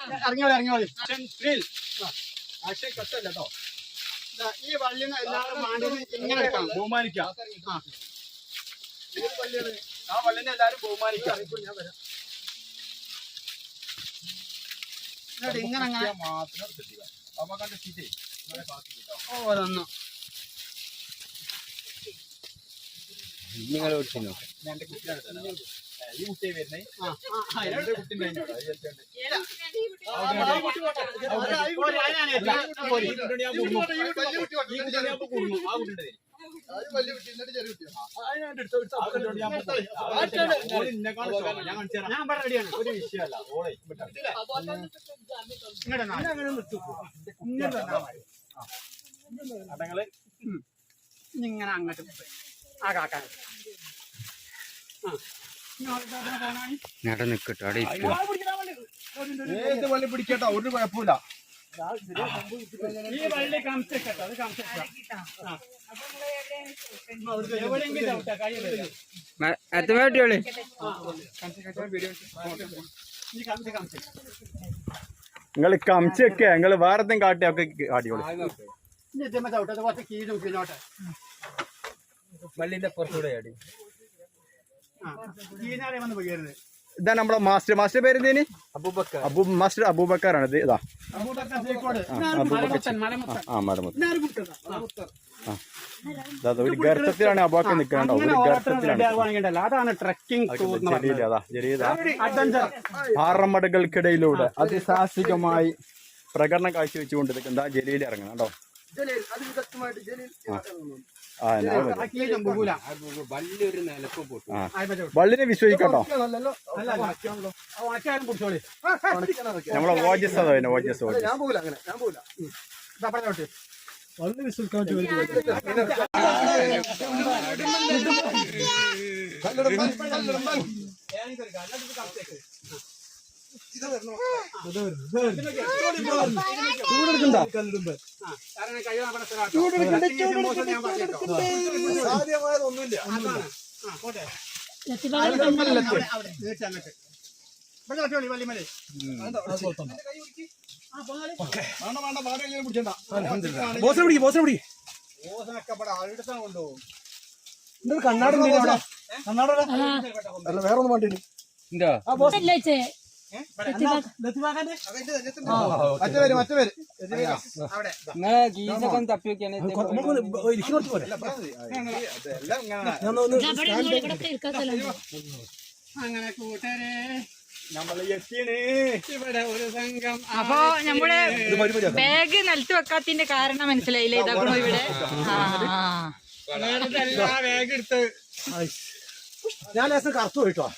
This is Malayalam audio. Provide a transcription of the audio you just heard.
ഇറങ്ങിയോളി ഇറങ്ങിയോളി ആക്ഷൻ കട്ടല്ല കേട്ടോ ദാ, ഈ വള്ളിന്ന് എല്ലാവരും ഇങ്ങനെ എടുക്കണം ബഹുമാനിക്കാം. ആ. ആ. വള്ളിനെ എല്ലാരും ബഹുമാനിക്കാം. എന്നിട്ട് ഇങ്ങനെ അങ്ങനെ മാത്രം ഓ തന്നു നിങ്ങൾ വിളിച്ചു ഞാൻ എന്റെ കുട്ടിയാണ് ഈ കുട്ടിയെ വരുന്നേ റെഡിയാണ് ഒരു വിഷയമല്ല ഓളെ. ഇങ്ങോട്ട്. ഇങ്ങോട്ട്. അടങ്ങൾ ഇങ്ങനെ അങ്ങോട്ട് പോയി. ആ. കാക്കാൻ നിക്കട്ടോ അവിടെ ഏത് വള്ളി പിടിക്കട്ടോ ഒരു കുഴപ്പമില്ല. ഈ വള്ളി കംസിട്ടോ അത് കംസിട്ടോ എവിടെയെങ്കിലും ചവിട്ടാ, കയ്യിലില്ല. എത്ര വേട്ടിയോളി ആ, കംസിട്ടോ, വീഡിയോ ഈ കംസി കംസി നിങ്ങൾ കംസൊക്കെ നിങ്ങൾ വേറെ കാട്ടിയൊക്കെ കാട്ടിയോളൂ ചവിട്ടാ, കുറച്ച് കീഴും വള്ളിന്റെ പുറത്തൂടെ ആടി. ഇതാ നമ്മളെ മാസ്റ്റർ. മാസ്റ്റർ പേര് എന്തേനി? അബൂബക്കർ. അബൂ മാസ്റ്റർ അബൂബക്കറാണ് ഇത്. ഇതാ. ആ, മലമുത്തൻ, ഒരു ഗർത്തത്തിലാണ് അബാക്ക നിൽക്കണ്ടോ ഒരു ഗർത്തത്തിലാണ് പാറമടകൾക്കിടയിലൂടെ അതിസാഹസികമായി പ്രകടനം കാഴ്ചവെച്ചുകൊണ്ടിരിക്കുന്ന ജലീൽ ഇറങ്ങണം കേട്ടോ. വള്ളിനെ വിശ്വസിക്കട്ടോ. നമ്മളെ ഓജസ് അതോ ഓജസ് ഞാൻ പോകില്ല അങ്ങനെ വിശ്വസിക്കാൻ ഞാൻ. ആ, പോട്ടെ. അവിടെ, അവിടെ. നീട്ടി അങ്ങോട്ട്. ഇവിടെ ചവിട്ടിയോളി, വള്ളിമേലെ. ആ, പോന്നാളി. ബോസിനെ പിടിക്കും ബോസിനെ പിടിക്കും ഓസനൊക്കെ ഇവിടെ അടുത്ത കൊണ്ടുപോകും കണ്ണാടി കണ്ണാട അല്ല വേറെ ഒന്നും വേണ്ടി അല്ലേ നിങ്ങളെ ഗീസൊക്കെ ഒന്ന് തപ്പി പോലെ അങ്ങനെ കൂട്ടരെ. നമ്മൾ എത്തിയണേ ഇവിടെ ഒരു സംഘം അപ്പൊ നമ്മുടെ ബാഗ് നിലത്ത് വെക്കാത്തിന്റെ കാരണം മനസ്സിലായില്ലേ? ഇതാക്കണോ ഇവിടെ. ബാഗ് എടുത്ത്. ഞാൻ ലേശം കറുത്തു പോയിട്ടോ.